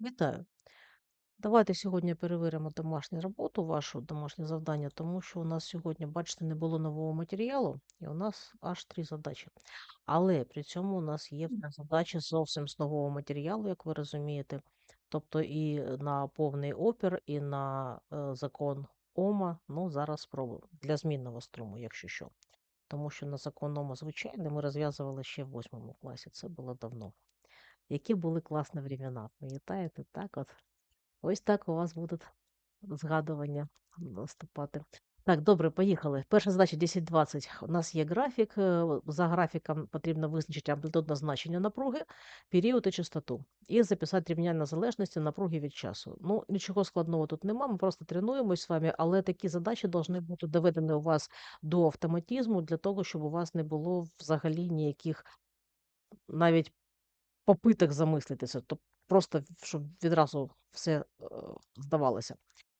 Вітаю! Давайте сьогодні перевіримо домашню роботу, вашу домашнє завдання, тому що у нас сьогодні, бачите, не було нового матеріалу, і у нас аж три задачі. Але при цьому у нас є Мгм. задачі зовсім з нового матеріалу, як ви розумієте. Тобто і на повний опір, і на е, закон Ома. Ну, зараз спробуємо. Для змінного струму, якщо що. Тому що на закон Ома звичайний ми розв'язували ще в восьмому класі. Це було давно. Які були класні времена, пам'ятаєте? Так от. Ось так у вас будуть згадування наступати. Так, добре, поїхали. Перша задача 10-20. У нас є графік. е, За графіком потрібно визначити амплітудне значення напруги, період і частоту. І записати рівняння залежності напруги від часу. Ну, нічого складного тут нема, ми просто тренуємось з вами, але такі задачі повинні бути доведені у вас до автоматизму для того, щоб у вас не було взагалі ніяких навіть попиток замислитися, то просто щоб відразу все здавалося.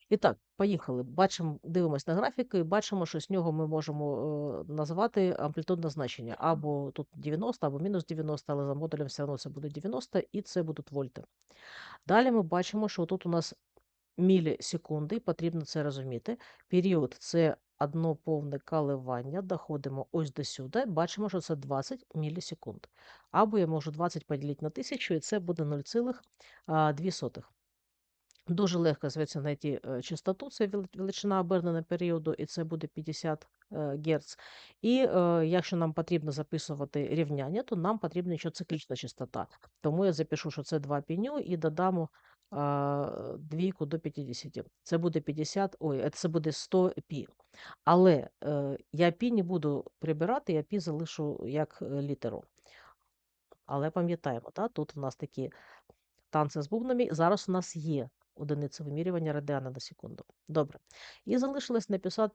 І так, поїхали. Бачимо, дивимось на графіки бачимо, що з нього ми можемо е, назвати амплітудне значення. Або тут 90, або мінус 90, але за модулем все одно це буде 90, і це будуть вольти. Далі ми бачимо, що тут у нас мілісекунди, потрібно це розуміти. Період це одно повне коливання. Доходимо ось до сюди. Бачимо, що це 20 мілісекунд. Або я можу 20 поділити на 1000, і це буде 0,2. Дуже легко звідси знайти е, частоту, це величина обернена періоду, і це буде 50 е, Гц. І е, якщо нам потрібно записувати рівняння, то нам потрібна ще циклічна частота. Тому я запишу, що це 2 піню і додам а, двійку до 50. Це буде 50, ой, е, це буде 100 пі. Але е, я пі не буду прибирати, я пі залишу як е, літеру. Але пам'ятаємо, та, тут у нас такі танці з бубнами. Зараз у нас є одиниця вимірювання радіана на секунду. Добре. І залишилось написати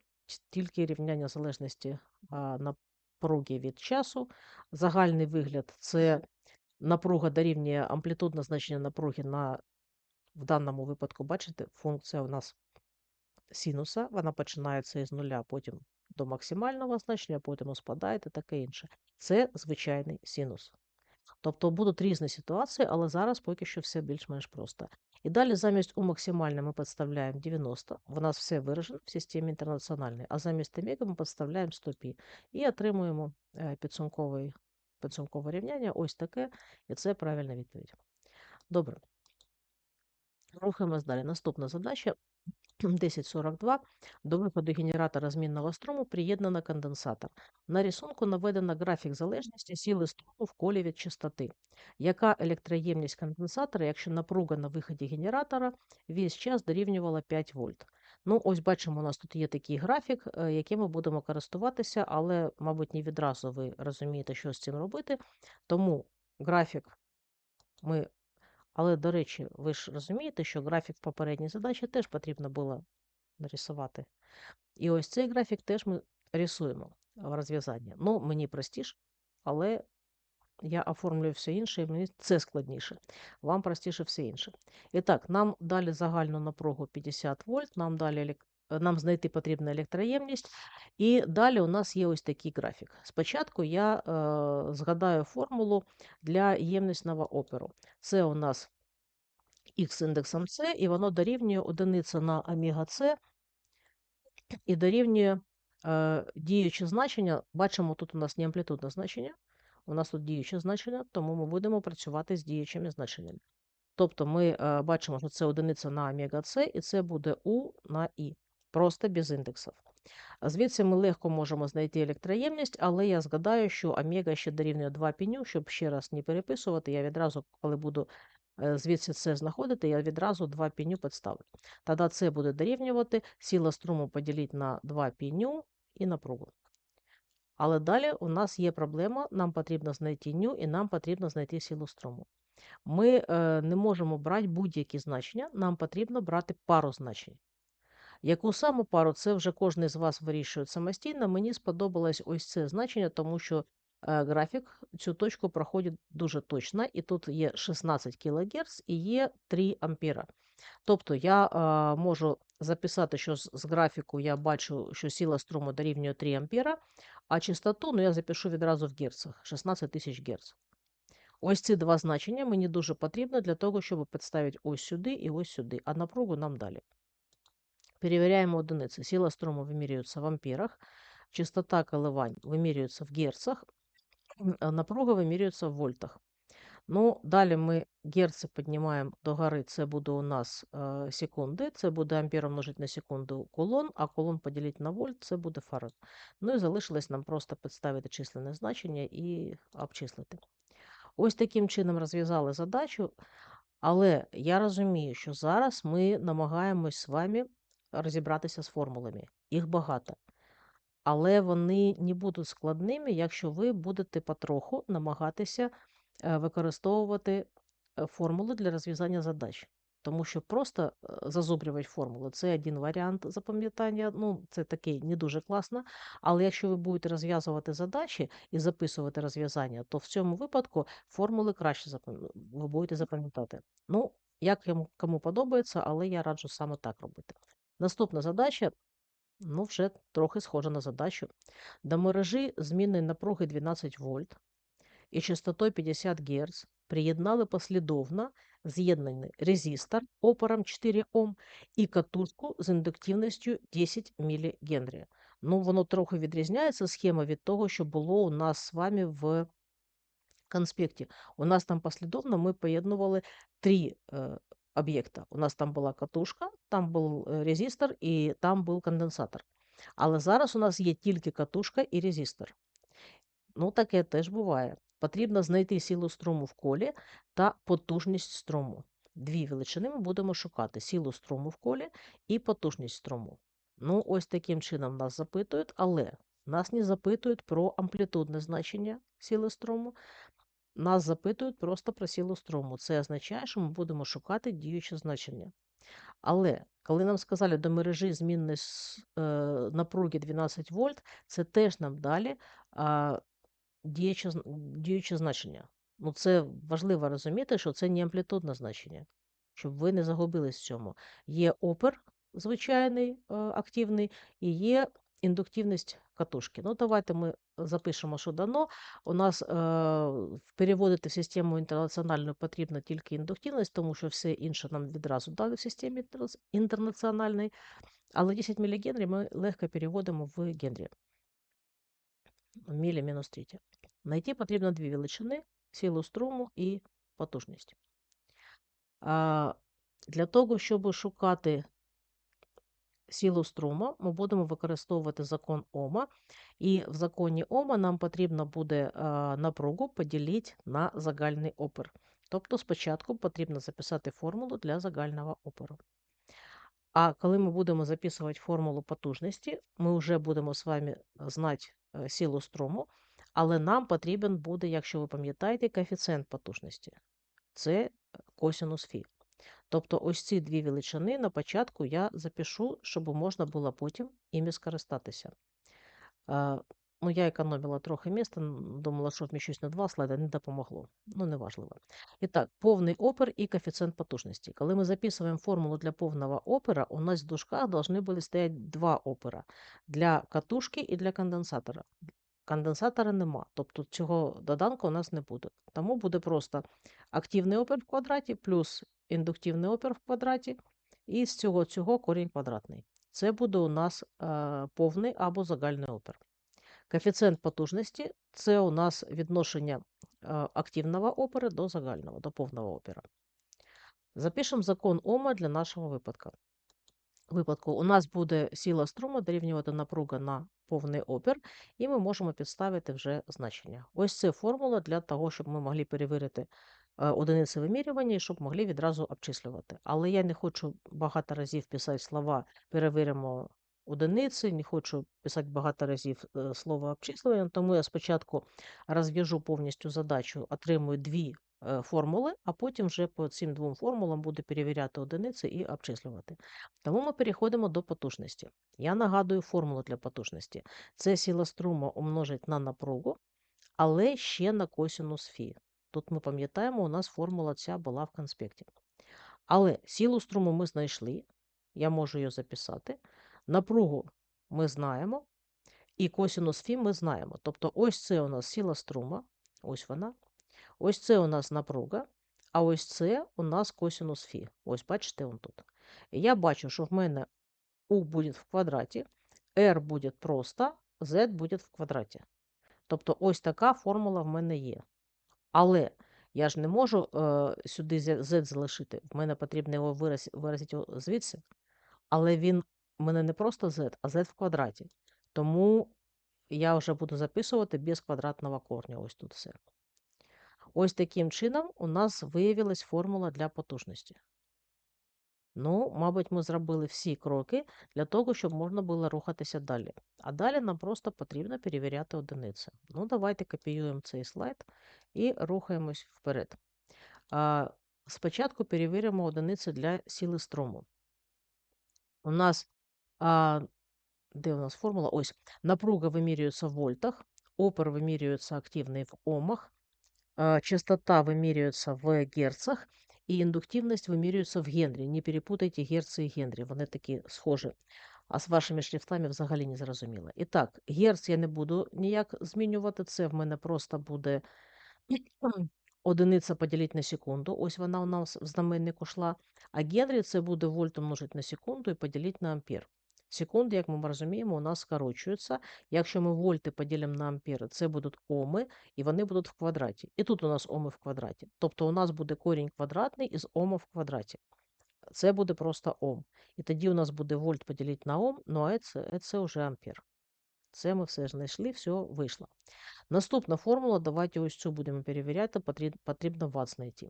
тільки рівняння залежності а, напруги від часу. Загальний вигляд це напруга дорівнює амплітудне значення напруги на в даному випадку, бачите, функція у нас синуса, вона починається із нуля, потім до максимального значення, потім спадає і таке інше. Це звичайний синус. Тобто будуть різні ситуації, але зараз поки що все більш-менш просто. І далі замість у максимальне ми підставляємо 90, в нас все виражено в системі інтернаціональної, а замість омега ми підставляємо 100 пі і отримуємо е, підсумкове рівняння, ось таке, і це правильна відповідь. Добре. Рухаємось далі. Наступна задача 1042. До виходу генератора змінного струму приєднано конденсатор. На рисунку наведено графік залежності сили струму в колі від частоти. Яка електроємність конденсатора, якщо напруга на виході генератора весь час дорівнювала 5 вольт? Ну, ось бачимо, у нас тут є такий графік, е, яким ми будемо користуватися, але, мабуть, не відразу ви розумієте, що з цим робити. Тому графік ми але, до речі, ви ж розумієте, що графік попередньої задачі теж потрібно було нарисувати. І ось цей графік теж ми рисуємо в розв'язанні. Ну, мені простіше, але я оформлюю все інше, і мені це складніше. Вам простіше все інше. І так, нам далі загальну напругу 50 вольт, нам далі нам знайти потрібна електроємність. І далі у нас є ось такий графік. Спочатку я е, згадаю формулу для ємнісного опору. Це у нас х індексом С, і воно дорівнює одиниця на омега С і дорівнює е, діюче значення. Бачимо, тут у нас не амплітудне значення, у нас тут діюче значення, тому ми будемо працювати з діючими значеннями. Тобто ми е, бачимо, що це одиниця на омега С, і це буде У на І, просто без індексів. Звідси ми легко можемо знайти електроємність, але я згадаю, що омега ще дорівнює 2 піню, щоб ще раз не переписувати, я відразу, коли буду звідси це знаходити, я відразу 2 піню підставлю. Тоді це буде дорівнювати сила струму поділити на 2 піню і напругу. Але далі у нас є проблема, нам потрібно знайти ню і нам потрібно знайти силу струму. Ми е, не можемо брати будь-які значення, нам потрібно брати пару значень. Яку саму пару, це вже кожен з вас вирішує самостійно. Мені сподобалось ось це значення, тому що е, графік цю точку проходить дуже точно, і тут є 16 кГц і є 3 ампера. Тобто я е, можу записати, що з, з графіку я бачу, що сила струму дорівнює 3 ампера, а частоту ну, я запишу відразу в герцах 16 тисяч Гц. Ось ці два значення мені дуже потрібно для того, щоб підставити ось сюди і ось сюди, а напругу нам далі. Перевіряємо одиниці. Сила струму вимірюється в амперах, частота коливань вимірюється в герцах, напруга вимірюється в вольтах. Ну, далі ми герци піднімаємо догори, це буде у нас е, секунди, це буде ампер умножити на секунду кулон, а кулон поділити на вольт, це буде фарад. Ну і залишилось нам просто підставити численне значення і обчислити. Ось таким чином розв'язали задачу, але я розумію, що зараз ми намагаємось з вами розібратися з формулами. Їх багато. Але вони не будуть складними, якщо ви будете потроху намагатися е, використовувати е, формули для розв'язання задач. Тому що просто е, зазубрювати формули це один варіант запам'ятання. Ну, це такий не дуже класно. Але якщо ви будете розв'язувати задачі і записувати розв'язання, то в цьому випадку формули краще ви будете запам'ятати. Ну, як кому подобається, але я раджу саме так робити. Наступна задача, ну, вже трохи схожа на задачу. До мережі змінної напруги 12 вольт і частотою 50 Гц приєднали послідовно з'єднаний резистор опором 4 Ом і катушку з індуктивністю 10 мілігенрі. Ну, воно трохи відрізняється схема від того, що було у нас з вами в конспекті. У нас там послідовно ми поєднували три е, об'єкта. У нас там була катушка, там був е, резистор і там був конденсатор. Але зараз у нас є тільки катушка і резистор. Ну, таке теж буває. Потрібно знайти силу струму в колі та потужність струму. Дві величини ми будемо шукати: силу струму в колі і потужність струму. Ну, ось таким чином нас запитують, але нас не запитують про амплітудне значення сили струму. Нас запитують просто про силу струму. Це означає, що ми будемо шукати діюче значення. Але коли нам сказали до мережі змінної е, напруги 12 вольт, це теж нам далі а, діюче, діюче значення. Ну, це важливо розуміти, що це не амплітудне значення, щоб ви не загубились в цьому. Є опер звичайний, е, активний, і є індуктивність катушки. Ну, давайте ми запишемо, що дано. У нас е, переводити в систему інтернаціональну потрібна тільки індуктивність, тому що все інше нам відразу дали в системі інтернац- інтернаціональній. Але 10 мілігенрі ми легко переводимо в генрі. Мілі мінус третє. Знайти потрібно дві величини: силу струму і потужність. Для того, щоб шукати силу струму, ми будемо використовувати закон Ома. І в законі Ома нам потрібно буде напругу поділити на загальний опір. Тобто спочатку потрібно записати формулу для загального опору. А коли ми будемо записувати формулу потужності, ми вже будемо з вами знати е, силу струму, але нам потрібен буде, якщо ви пам'ятаєте, коефіцієнт потужності. Це е, косинус фі. Тобто ось ці дві величини на початку я запишу, щоб можна було потім іми скористатися. Ну, я економила трохи міста, думала, що вміщусь на два слайди, не допомогло. Ну, неважливо. І так, повний опір і коефіцієнт потужності. Коли ми записуємо формулу для повного опера, у нас в дужках должны були стояти два опера для катушки і для конденсатора. Конденсатора нема, тобто цього доданку у нас не буде. Тому буде просто активний опір в квадраті плюс індуктивний опір в квадраті, і з цього цього корінь квадратний. Це буде у нас е, повний або загальний опір. Коефіцієнт потужності це у нас відношення е, активного опера до загального, до повного опера. Запишемо закон Ома для нашого випадку. Випадку у нас буде сила струму дорівнювати напруга на повний опір, і ми можемо підставити вже значення. Ось це формула для того, щоб ми могли перевірити е, одиниці вимірювання і щоб могли відразу обчислювати. Але я не хочу багато разів писати слова перевіримо одиниці, не хочу писати багато разів е, слово обчислювання, тому я спочатку розв'яжу повністю задачу, отримую дві формули, а потім вже по цим двом формулам буду перевіряти одиниці і обчислювати. Тому ми переходимо до потужності. Я нагадую формулу для потужності. Це сила струму умножить на напругу, але ще на косинус фі. Тут ми пам'ятаємо, у нас формула ця була в конспекті. Але силу струму ми знайшли, я можу її записати. Напругу ми знаємо, і косинус фі ми знаємо. Тобто ось це у нас сила струма, ось вона. Ось це у нас напруга, а ось це у нас косинус фі. Ось бачите, он тут. Я бачу, що в мене U буде в квадраті, R буде просто, Z буде в квадраті. Тобто ось така формула в мене є. Але я ж не можу е, сюди Z залишити. В мене потрібно його вираз, виразити звідси. Але він у мене не просто Z, а Z в квадраті. Тому я вже буду записувати без квадратного корня. Ось тут все. Ось таким чином у нас виявилась формула для потужності. Ну, мабуть, ми зробили всі кроки для того, щоб можна було рухатися далі. А далі нам просто потрібно перевіряти одиниці. Ну, давайте копіюємо цей слайд і рухаємось вперед. А, Спочатку перевіримо одиниці для сили струму. У нас, а, де у нас формула? Ось, напруга вимірюється в вольтах, опер вимірюється активний в омах, частота вимірюється в герцах, і індуктивність вимірюється в Генрі. Не перепутайте герци і Генрі, вони такі схожі. А з вашими шрифтами взагалі не зрозуміло. І так, герц я не буду ніяк змінювати. Це в мене просто буде одиниця поділити на секунду. Ось вона у нас в знаменнику йшла. А Генрі це буде вольт умножити на секунду і поділити на ампер. Секунди, як ми розуміємо, у нас скорочуються. Якщо ми вольти поділимо на ампери, це будуть оми, і вони будуть в квадраті. І тут у нас оми в квадраті. Тобто у нас буде корінь квадратний із ома в квадраті. Це буде просто ом. І тоді у нас буде вольт поділити на ом, ну а це, це вже ампер. Це ми все знайшли, все вийшло. Наступна формула, давайте ось цю будемо перевіряти, потрібно ватт знайти.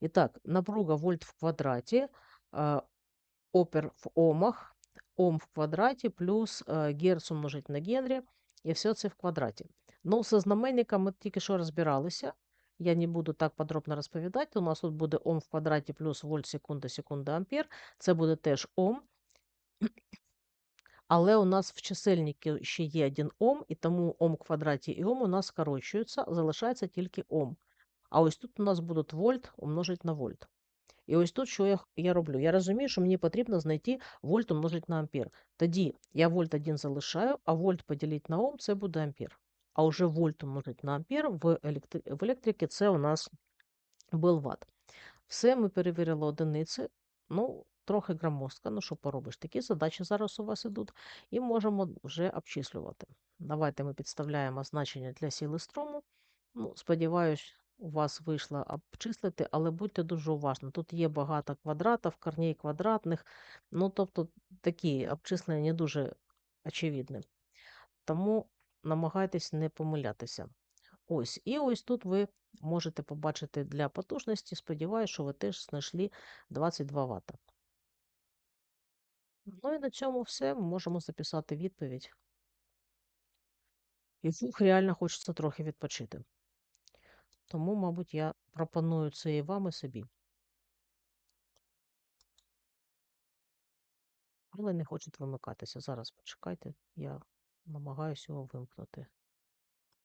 І так, напруга вольт в квадраті, опер в омах, Ом в квадраті плюс э, Герц умножить на Генрі, і все це в квадраті. Ну, со знаменником ми тільки що розбиралися. Я не буду так подробно розповідати. У нас тут буде Ом в квадраті плюс вольт, секунда, секунда, ампер. Це буде теж Ом. Але у нас в чисельнику ще є один Ом, і тому Ом в квадраті і Ом у нас скорочуються, залишається тільки Ом. А ось тут у нас будуть вольт умножить на вольт. І ось тут що я я роблю? Я розумію, що мені потрібно знайти вольт умножити на ампер. Тоді я вольт 1 залишаю, а вольт поділити на Ом це буде ампер. А вже вольт умножити на ампер в, електри... в електриці це у нас був ватт. Все, ми перевірили одиниці. Ну, трохи громоздко, ну що поробиш? Такі задачі зараз у вас ідуть, і можемо вже обчислювати. Давайте ми підставляємо значення для сили струму. Ну, Сподіваюсь, у вас вийшло обчислити, але будьте дуже уважні. Тут є багато квадратів, корней квадратних, ну, тобто такі обчислення не дуже очевидні. Тому намагайтесь не помилятися. Ось, і ось тут ви можете побачити для потужності. Сподіваюся, що ви теж знайшли 22 Вт. Ну і на цьому все. Ми можемо записати відповідь. І реально хочеться трохи відпочити. Тому, мабуть, я пропоную це і вам, і собі. Але не хочуть вимикатися. Зараз почекайте, я намагаюся його вимкнути.